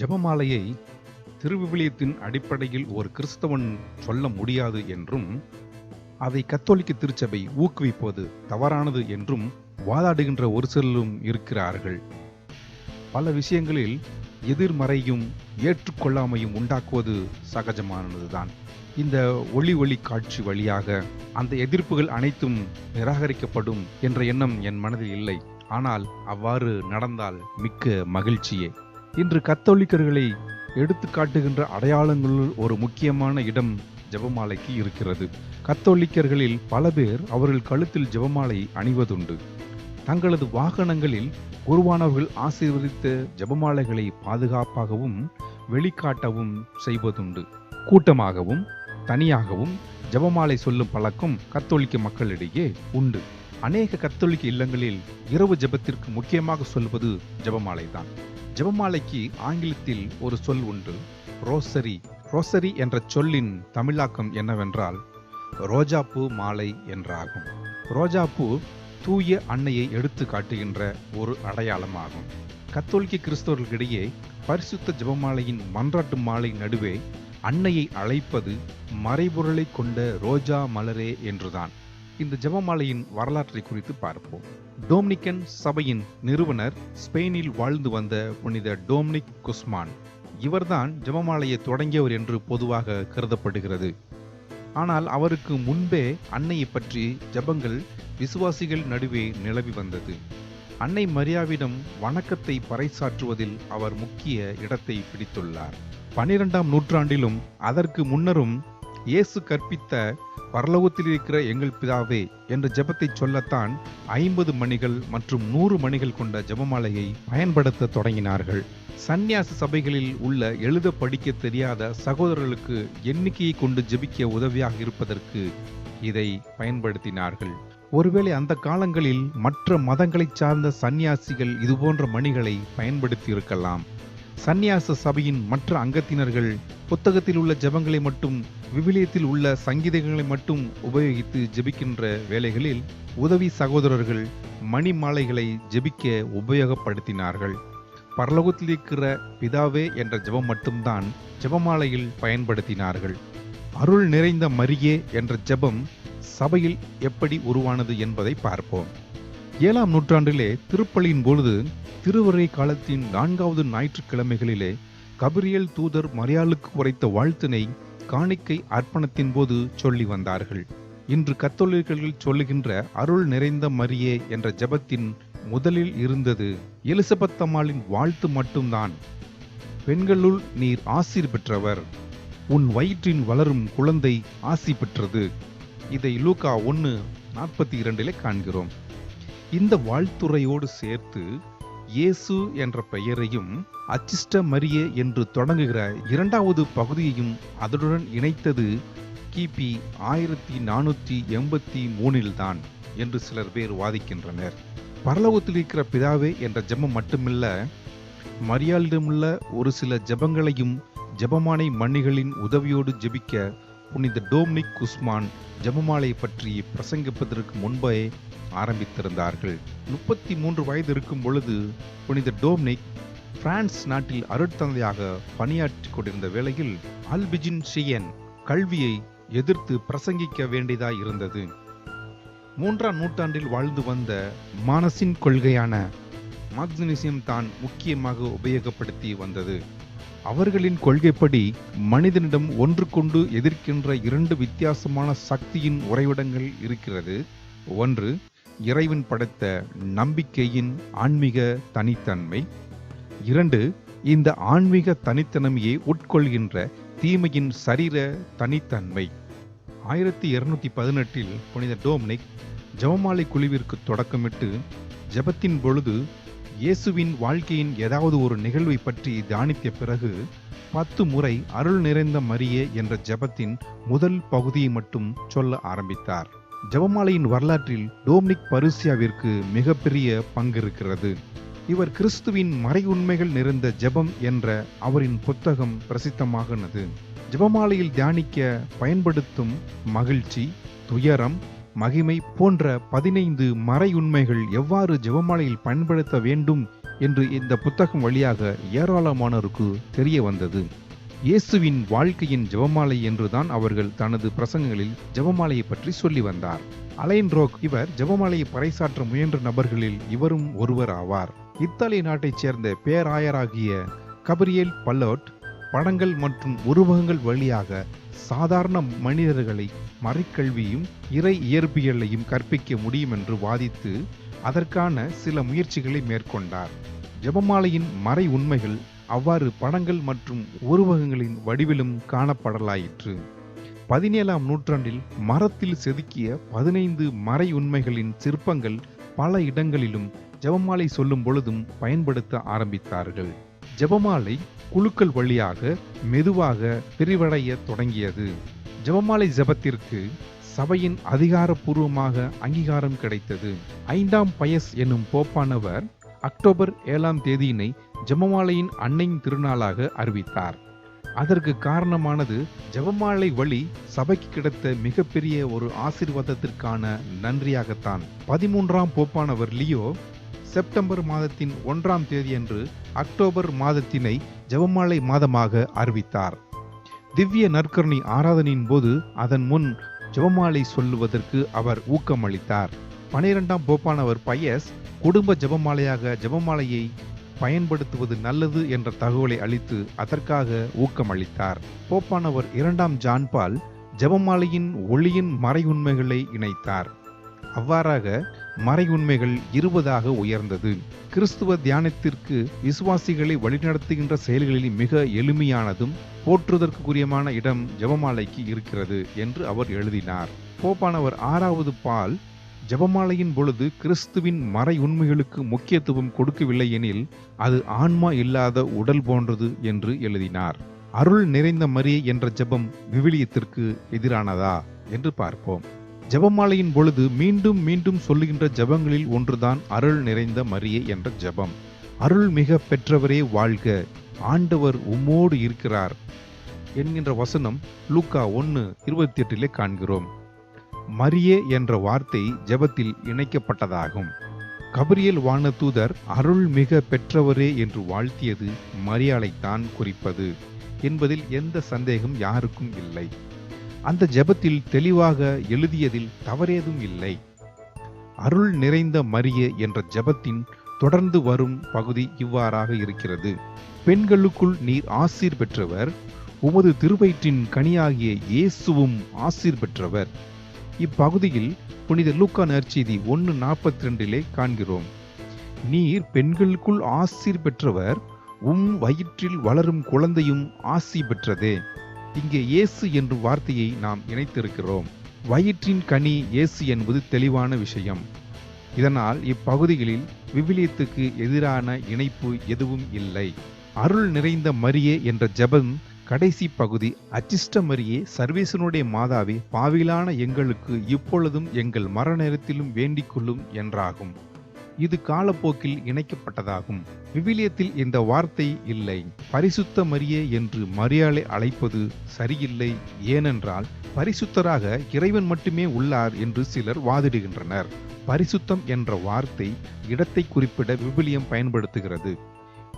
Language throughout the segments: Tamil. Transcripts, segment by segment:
ஜெபமாலையை திருவிவிலியத்தின் அடிப்படையில் ஒரு கிறிஸ்தவன் சொல்ல முடியாது என்றும் அதை கத்தோலிக்க திருச்சபை ஊக்குவிப்பது தவறானது என்றும் வாதாடுகின்ற ஒரு சிலரும் இருக்கிறார்கள். பல விஷயங்களில் எதிர்மறையும் ஏற்றுக்கொள்ளாமையும் உண்டாக்குவது சகஜமானதுதான். இந்த ஒளி ஒளி காட்சி வழியாக அந்த எதிர்ப்புகள் அனைத்தும் நிராகரிக்கப்படும் என்ற எண்ணம் என் மனதில் இல்லை. ஆனால் அவ்வாறு நடந்தால் மிக்க மகிழ்ச்சியே. இன்று கத்தோலிக்கர்களை எடுத்து காட்டுகின்ற அடையாளங்களுள் ஒரு முக்கியமான இடம் ஜெபமாலைக்கு இருக்கிறது. கத்தோலிக்கர்களில் பல பேர் அவர்கள் கழுத்தில் ஜெபமாலை அணிவதுண்டு. தங்களது வாகனங்களில் குருவானவர்கள் ஆசீர்வதித்த ஜெபமாலைகளை பாதுகாப்பாகவும் வெளிக்காட்டவும் செய்வதுண்டு. கூட்டமாகவும் தனியாகவும் ஜெபமாலை சொல்லும் பழக்கம் கத்தோலிக்க மக்களிடையே உண்டு. அநேக கத்தோலிக்க இல்லங்களில் இரவு ஜெபத்திற்கு முக்கியமாக சொல்வது ஜபமாலை தான் ஜெபமாலைக்கு ஆங்கிலத்தில் ஒரு சொல் உண்டு. ரோசரி. ரோசரி என்ற சொல்லின் தமிழாக்கம் என்னவென்றால் ரோஜாப்பூ மாலை என்றாகும். ரோஜாப்பூ தூய அன்னையை எடுத்து காட்டுகின்ற ஒரு அடையாளமாகும். கத்தோலிக்க கிறிஸ்தவர்களிடையே பரிசுத்த ஜெபமாலையின் மன்றாட்டு மாலை நடுவே அன்னையை அழைப்பது மறைபொருளை கொண்ட ரோஜா மலரே என்றுதான். இந்த ஜெபமாலையின் வரலாற்றை குறித்து பார்ப்போம். டோம்னிக்கன் சபையின் நிறுவனர் ஸ்பெயினில் வாழ்ந்து வந்த புனித டோம்னிக் குஸ்மான். இவர்தான் ஜெபமாலையை தொடங்கியவர் என்று பொதுவாக கருதப்படுகிறது. ஆனால் அவருக்கு முன்பே அன்னையை பற்றி ஜெபங்கள் விசுவாசிகள் நடுவே நிலவி வந்தது. அன்னை மரியாவிடம் வணக்கத்தை பறைசாற்றுவதில் அவர் முக்கிய இடத்தை பிடித்துள்ளார். பனிரெண்டாம் நூற்றாண்டிலும் அதற்கு முன்னரும் இயேசு கற்பித்த பரலோகத்தில் இருக்கிற எங்கள் பிதாவே என்ற ஜெபத்தை சொல்லத்தான் ஐம்பது மணிகள் மற்றும் நூறு மணிகள் கொண்ட ஜெபமாலையை பயன்படுத்த தொடங்கினார்கள். சந்நியாச சபைகளில் உள்ள எழுத படிக்க தெரியாத சகோதரர்களுக்கு எண்ணிக்கையை கொண்டு ஜெபிக்க உதவியாக இருப்பதற்கு இதை பயன்படுத்தினார்கள். ஒருவேளை அந்த காலங்களில் மற்ற மதங்களைச் சார்ந்த சந்நியாசிகள் இதுபோன்ற மணிகளை பயன்படுத்தி இருக்கலாம் சந்நியாச சபையின் மற்ற அங்கத்தினர்கள் புத்தகத்தில் உள்ள ஜெபங்களை மட்டும் விவிலியத்தில் உள்ள சங்கீதங்களை மட்டும் உபயோகித்து ஜெபிக்கின்ற வேலைகளில் உதவி சகோதரர்கள் மணி மாலைகளை ஜெபிக்க உபயோகப்படுத்தினார்கள். பரலோகத்தில் இருக்கிற பிதாவே என்ற ஜெபம் மட்டும்தான் ஜபமாலையில் பயன்படுத்தினார்கள். அருள் நிறைந்த மரியே என்ற ஜெபம் சபையில் எப்படி உருவானது என்பதை பார்ப்போம். ஏழாம் நூற்றாண்டிலே திருப்பலியின் பொழுது திருவரை காலத்தின் நான்காவது ஞாயிற்றுக்கிழமைகளிலே கபிரியல் தூதர் மரியாளுக்கு உரைத்த வாழ்த்தினை காணிக்கை அர்ப்பணத்தின் போது சொல்லி வந்தார்கள். இன்று கத்தோலிக்கர்கள் சொல்லுகின்ற அருள் நிறைந்த மரியே என்ற ஜெபத்தின் முதலில் இருந்தது எலிசபெத் அம்மாளின் வாழ்த்து மட்டும்தான். பெண்களுள் நீர் ஆசிர் பெற்றவர். உன் வயிற்றின் வளரும் குழந்தை ஆசி பெற்றது. இதை லூகா ஒன்று நாற்பத்தி இரண்டிலே காண்கிறோம். இந்த வாழ்த்துறையோடு சேர்த்து இயேசு என்ற பெயரையும் அச்சிஷ்ட மரியே என்று தொடங்குகிற இரண்டாவது பகுதியையும் அதனுடன் இணைத்தது கிபி ஆயிரத்தி நானூற்றி எண்பத்தி மூணில்தான் என்று சிலர் பேர் வாதிக்கின்றனர். பரலோகத்தில் இருக்கிற பிதாவே என்ற ஜெபம் மட்டுமில்ல மரியாளிடமுள்ள ஒரு சில ஜெபங்களையும் ஜெபமானை மன்னிகளின் உதவியோடு ஜெபிக்க புனித டோம்னிக் குஸ்மான் ஜெபமாலை பற்றி பிரசங்கிப்பதற்கு முன்பே ஆரம்பித்திருந்தார்கள். முப்பத்தி மூன்று வயது இருக்கும் பொழுது புனித டோம்னிக் பிரான்ஸ் நாட்டில் அருட்தந்தையாக பணியாற்றி கொண்டிருந்த வேளையில் அல்பிஜின் ஷியன் கல்வியை எதிர்த்து பிரசங்கிக்க வேண்டியதாய் இருந்தது. மூன்றாம் நூற்றாண்டில் வாழ்ந்து வந்த மானசின் கொள்கையான மாக்சினிசியம் தான் முக்கியமாக உபயோகப்படுத்தி வந்தது. அவர்களின் கொள்கைப்படி மனிதனிடம் ஒன்று கொண்டு எதிர்க்கின்ற இரண்டு வித்தியாசமான சக்தியின் உறைவிடங்கள் இருக்கிறது. ஒன்று இறைவன் படைத்த நம்பிக்கையின் ஆன்மீக தனித்தன்மை. இரண்டு இந்த ஆன்மீக தனித்தன்மையை உட்கொள்கின்ற தீமையின் சரீர தனித்தன்மை. ஆயிரத்தி இருநூத்தி பதினெட்டில் புனித டோம்னிக் ஜெபமாலை குழுவிற்கு தொடக்கமிட்டு ஜெபத்தின் பொழுது இயேசுவின் வாழ்க்கையின் ஏதாவது ஒரு நிகழ்வை பற்றி தியானித்த பிறகு பத்து முறை அருள் நிறைந்த மரியே என்ற ஜெபத்தின் முதல் பகுதியை மட்டும் சொல்ல ஆரம்பித்தார். ஜெபமாலையின் வரலாற்றில் டோமினிக் பருசியாவிற்கு மிகப்பெரிய பங்கு இருக்கிறது இவர் கிறிஸ்துவின் மறை உண்மைகள் நிறைந்த ஜெபம் என்ற அவரின் புத்தகம் பிரசித்தமாகினது. ஜெபமாலையில் தியானிக்க பயன்படுத்தும் மகிழ்ச்சி துயரம் மகிமை போன்ற பதினைந்து மறை உண்மைகள் எவ்வாறு ஜெபமாலையில் பயன்படுத்த வேண்டும் என்று இந்த புத்தகம் வழியாக ஏராளமானோருக்கு தெரிய வந்தது. இயேசுவின் வாழ்க்கையின் ஜெபமாலை என்றுதான் அவர்கள் தனது பிரசங்கங்களில் ஜெபமாலையை பற்றி சொல்லி வந்தார். அலைன் ரோக் இவர் ஜெபமாலையை பறைசாற்ற முயன்ற நபர்களில் இவரும் ஒருவர் ஆவார் இத்தாலி நாட்டைச் சேர்ந்த பேராயராகிய கபரியேல் பல்லோட் படங்கள் மற்றும் உருவகங்கள் வழியாக சாதாரண மனிதர்களை மறைக்கல்வியும் இறை இயற்பியலையும் கற்பிக்க முடியும் என்று வாதித்து அதற்கான சில முயற்சிகளை மேற்கொண்டார். ஜெபமாலையின் மறை உண்மைகள் அவ்வாறு படங்கள் மற்றும் உருவகங்களின் வடிவிலும் காணப்படலாயிற்று. பதினேழாம் நூற்றாண்டில் மரத்தில் செதுக்கிய பதினைந்து மறை உண்மைகளின் சிற்பங்கள் பல இடங்களிலும் ஜெபமாலை சொல்லும் பொழுதும் பயன்படுத்த ஆரம்பித்தார்கள். ஜெபமாலை குழுக்கள் வழியாக மெதுவாக விரிவடைய தொடங்கியது. ஜெபமாலை ஜெபத்திற்கு சபையின் அதிகாரப்பூர்வமாக அங்கீகாரம் கிடைத்தது. ஐந்தாம் பயஸ் என்னும் போப்பானவர் அக்டோபர் ஏழாம் தேதியினை ஜெபமாலையின் அன்னையின் திருநாளாக அறிவித்தார். அதற்கு காரணமானது ஜெபமாலை வழி சபைக்கு கிடைத்த மிகப்பெரிய ஒரு ஆசீர்வாதத்திற்கான நன்றியாகத்தான். பதிமூன்றாம் போப்பானவர் லியோ செப்டம்பர் மாதத்தின் ஒன்றாம் தேதியன்று அக்டோபர் மாதத்தினை ஜெபமாலை மாதமாக அறிவித்தார். திவ்ய நற்கரணி ஆராதனையின் போது அதன் முன் ஜெபமாலை சொல்லுவதற்கு அவர் ஊக்கமளித்தார். பனிரெண்டாம் போப்பானவர் பயஸ் குடும்ப ஜெபமாலையாக ஜெபமாலையை பயன்படுத்துவது நல்லது என்ற தகவலை அளித்து அதற்காக ஊக்கமளித்தார். போப்பானவர் இரண்டாம் ஜான்பால் ஜெபமாலையின் ஒளியின் மறையுண்மைகளை இணைத்தார். அவ்வாறாக மறையுண்மைகள் இருபதாக உயர்ந்தது. கிறிஸ்துவ தியானத்திற்கு விசுவாசிகளை வழிநடத்துகின்ற செயல்களில் மிக எளிமையானதும் போற்றுதற்குரியமான இடம் ஜெபமாலைக்கு இருக்கிறது என்று அவர் எழுதினார். போப்பானவர் ஆறாவது பால் ஜெபமாலையின் பொழுது கிறிஸ்துவின் மறை உண்மைகளுக்கு முக்கியத்துவம் கொடுக்கவில்லை எனில் அது ஆன்மா இல்லாத உடல் போன்றது என்று எழுதினார். அருள் நிறைந்த மரியே என்ற ஜெபம் விவிலியத்திற்கு எதிரானதா என்று பார்ப்போம். ஜெபமாலையின் பொழுது மீண்டும் மீண்டும் சொல்லுகின்ற ஜெபங்களில் ஒன்றுதான் அருள் நிறைந்த மரியே என்ற ஜெபம். அருள் மிக பெற்றவரே வாழ்க ஆண்டவர் உம்மோடு இருக்கிறார் என்கின்ற வசனம் லூக்கா ஒன்று இருபத்தி எட்டிலே காண்கிறோம். மரியே என்ற வார்த்தை ஜெபத்தில் இணைக்கப்பட்டதாகும். கபிரியல் வானதூதர் அருள் மிக பெற்றவரே என்று வாழ்த்தியது மரியாளைத்தான் குறிப்பது என்பதில் எந்த சந்தேகம் யாருக்கும் இல்லை. அந்த ஜெபத்தில் தெளிவாக எழுதியதில் தவறேதும் இல்லை. அருள் நிறைந்த மரியே என்ற ஜெபத்தின் தொடர்ந்து வரும் பகுதி இவ்வாறாக இருக்கிறது. பெண்களுக்குள் நீர் ஆசீர் பெற்றவர் உமது திருவயிற்றின் கனியாகிய இயேசுவும் ஆசீர் பெற்றவர். இப்பகுதியில் புனித லூக்கா நற்செய்தி ஒன்று நாற்பத்தி ரெண்டிலே காண்கிறோம். நீர் பெண்களுக்குள் ஆசிர் பெற்றவர் உம் வயிற்றில் வளரும் குழந்தையும் ஆசி பெற்றதே. இங்கே இயேசு என்று வார்த்தையை நாம் இணைத்திருக்கிறோம். வயிற்றின் கனி இயேசு என்பது தெளிவான விஷயம். இதனால் இப்பகுதிகளில் விவிலியத்துக்கு எதிரான இணைப்பு எதுவும் இல்லை. அருள் நிறைந்த மரியே என்ற ஜெபம் கடைசி பகுதி அச்சிஷ்டமரியே சர்வேசனுடைய மாதாவே பாவிலான எங்களுக்கு இப்பொழுதும் எங்கள் மர நேரத்திலும் வேண்டிக் கொள்ளும் என்றாகும். இது காலப்போக்கில் இணைக்கப்பட்டதாகும். விவிலியத்தில் இந்த வார்த்தை இல்லை. பரிசுத்த மரியே என்று மரியாளை அழைப்பது சரியில்லை. ஏனென்றால் பரிசுத்தராக இறைவன் மட்டுமே உள்ளார் என்று சிலர் வாதிடுகின்றனர். பரிசுத்தம் என்ற வார்த்தை இடத்தை குறிப்பிட விவிலியம் பயன்படுத்துகிறது.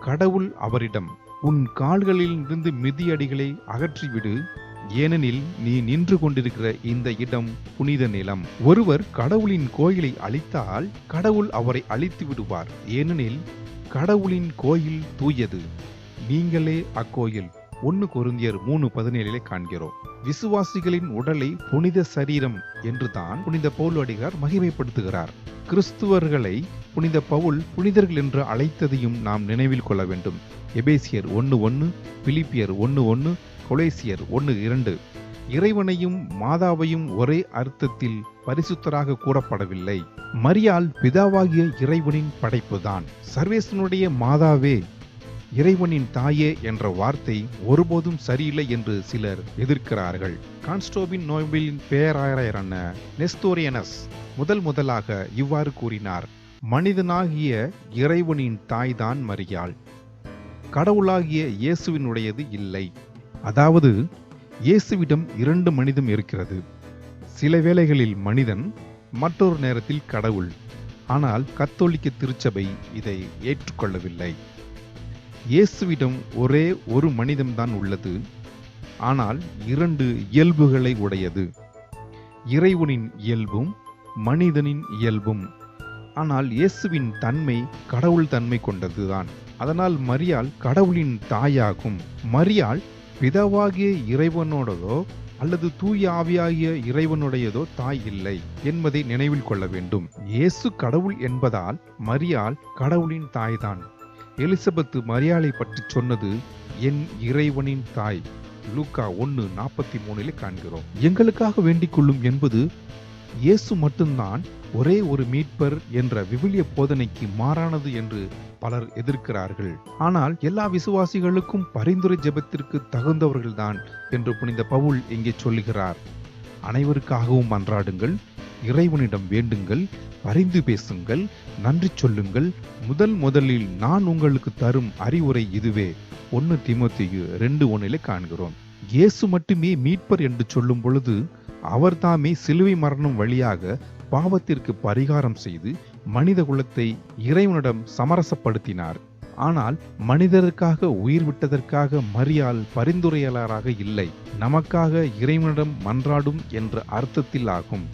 கடவுள் அவரிடம் உன் கால்களில் இருந்து மிதியடிகளை அகற்றிவிடு. ஏனெனில் நீ நின்று கொண்டிருக்கிற இந்த இடம் புனித நிலம். ஒருவர் கடவுளின் கோயிலை அழித்தால் கடவுள் அவரை அழித்து விடுவார். ஏனெனில் கடவுளின் கோயில் தூயது. நீங்களே அக்கோயில். ஒன்னு கொருந்தியர் மூணு பதினேழிலே காண்கிறோம். விசுவாசிகளின் உடலை புனித சரீரம் என்றுதான் புனித பவுல் அடிகார் மகிமைப்படுத்துகிறார். கிறிஸ்துவர்களை புனித பவுல் புனிதர்கள் என்று அழைத்ததையும் நாம் நினைவில் கொள்ள வேண்டும். எபேசியர் ஒன்று ஒன்று பிலிப்பியர் ஒன்று ஒன்று கொலேசியர் ஒன்று இரண்டு. இறைவனையும் மாதாவையும் ஒரே அர்த்தத்தில் பரிசுத்தராக கூறப்படவில்லை. மரியால் பிதாவாகிய இறைவனின் படைப்புதான். சர்வேசனுடைய மாதாவே இறைவனின் தாயே என்ற வார்த்தை ஒருபோதும் சரியில்லை என்று சிலர் எதிர்க்கிறார்கள். கான்ஸ்டோபின் நோய்பிலின் பேராயரான நெஸ்தோரியனஸ் முதல் முதலாக இவ்வாறு கூறினார் மனிதனாகிய இறைவனின் தாய்தான் மரியாள். கடவுளாகிய இயேசுவினுடையது இல்லை. அதாவது இயேசுவிடம் இரண்டு மனிதம் இருக்கிறது. சில வேளைகளில் மனிதன் மற்றொரு நேரத்தில் கடவுள். ஆனால் கத்தோலிக்க திருச்சபை இதை ஏற்றுக்கொள்ளவில்லை. இயேசுவிடம் ஒரே ஒரு மனிதம்தான் உள்ளது. ஆனால் இரண்டு இயல்புகளை உடையது. இறைவனின் இயல்பும் மனிதனின் இயல்பும். ஆனால் இயேசுவின் தன்மை கடவுள் தன்மை கொண்டதுதான். அதனால் மரியாள் கடவுளின் தாயாகும். மரியாள் பிதாவாகிய இறைவனோடதோ அல்லது தூய ஆவியாகிய இறைவனுடையதோ தாய் இல்லை என்பதை நினைவில் கொள்ள வேண்டும். இயேசு கடவுள் என்பதால் மரியாள் கடவுளின் தாய்தான். எலிசபெத்து மரியாளை பற்றி சொன்னது என் இறைவனின் தாய். லூக்கா ஒன்னு நாற்பத்தி மூணில் காண்கிறோம். எங்களுக்காக வேண்டிக் கொள்ளும் என்பது இயேசு மட்டும்தான் ஒரே ஒரு மீட்பர் என்ற விவிலிய போதனைக்கு மாறானது என்று பலர் எதிர்க்கிறார்கள். ஆனால் எல்லா விசுவாசிகளுக்கும் பரிந்துரை ஜெபத்திற்கு தகுந்தவர்கள்தான் என்று புனித பவுல் இங்கே சொல்லுகிறார். அனைவருக்காகவும் அன்றாடுங்கள். இறைவனிடம் வேண்டுங்கள் பரிந்து பேசுங்கள் நன்றி சொல்லுங்கள். முதல் முதலில் நான் உங்களுக்கு தரும் அறிவுரை இதுவே. ஒன்று திமுத்தியு ரெண்டு ஒன்றிலே காண்கிறோம். இயேசு மட்டுமே மீட்பர் என்று சொல்லும் பொழுது அவர்தாமே சிலுவை மரணம் வழியாக பாவத்திற்கு பரிகாரம் செய்து மனித குலத்தை இறைவனிடம் சமரசப்படுத்தினார். ஆனால் மனிதருக்காக உயிர் விட்டதற்காக மரியால் பரிந்துரையாளராக இல்லை. நமக்காக இறைவனிடம் மன்றாடும் என்ற அர்த்தத்தில் ஆகும்.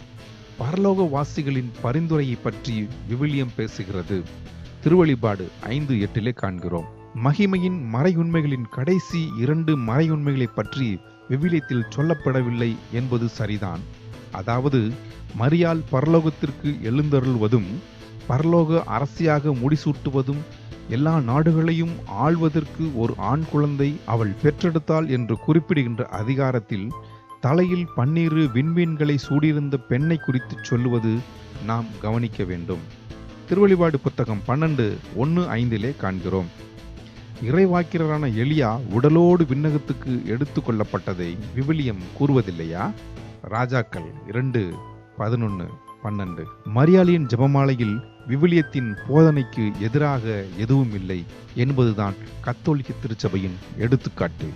பரலோக வாசிகளின் பரிந்துரையை பற்றி விவிலியம் பேசுகிறது. திருவழிபாடு ஐந்து எட்டிலே காண்கிறோம். மகிமையின் மறையுண்மைகளின் கடைசி இரண்டு மறையுண்மைகளை பற்றி விவிலியத்தில் சொல்லப்படவில்லை என்பது சரிதான். அதாவது மரியால் பரலோகத்திற்கு எழுந்தருள்வதும் பரலோக அரசியாக முடிசூட்டுவதும் எல்லா நாடுகளையும் ஆள்வதற்கு ஒரு ஆண் குழந்தை அவள் பெற்றெடுத்தாள் என்று குறிப்பிடுகின்ற அதிகாரத்தில் தலையில் பன்னீரு விண்மீன்களை சூடியிருந்த பெண்ணை குறித்து சொல்லுவது நாம் கவனிக்க வேண்டும். திருவழிபாடு புத்தகம் பன்னெண்டு ஒன்று ஐந்திலே காண்கிறோம். இறைவாக்கிரரான எலியா உடலோடு விண்ணகத்துக்கு எடுத்து கொள்ளப்பட்டதை விவிலியம் கூறுவதில்லையா? ராஜாக்கள் இரண்டு பதினொன்று பன்னெண்டு. மரியாளியின் ஜெபமாலையில் விவிலியத்தின் போதனைக்கு எதிராக எதுவும் இல்லை என்பதுதான் கத்தோலிக்க திருச்சபையின் எடுத்துக்காட்டு.